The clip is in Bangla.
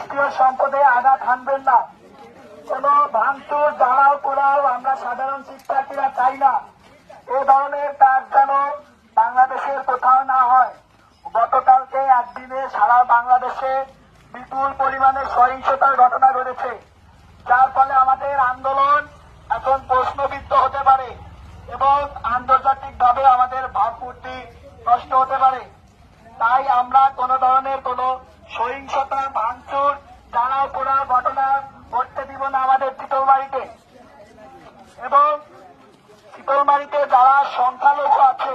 রাষ্ট্রীয় সম্পদে আঘাত হানবেন না। কোন ভাঙচুর জ্বালাও পোড়াও আমরা সাধারণ শিক্ষার্থীরা চাই না। এ ধরনের কাজ যেন বাংলাদেশের কোথাও না হয়। গতকালকে একদিনে সারা বাংলাদেশে বিপুল পরিমাণে সহিংসতার ঘটনা ঘটেছে। যার ফলে আমাদের আন্দোলন এখন প্রশ্নবিদ্ধ হতে পারে এবং আন্তর্জাতিকভাবে আমাদের ভাবমূর্তি নষ্ট হতে পারে। তাই আমরা কোন ধরনের কোন সহিংসতা ভাঙচুর জ্বালাও পোড়া ঘটনা ঘটতে দিব না শীতলবাড়িতে এবং শীতলমারিতে যারা সংখ্যালঘু আছে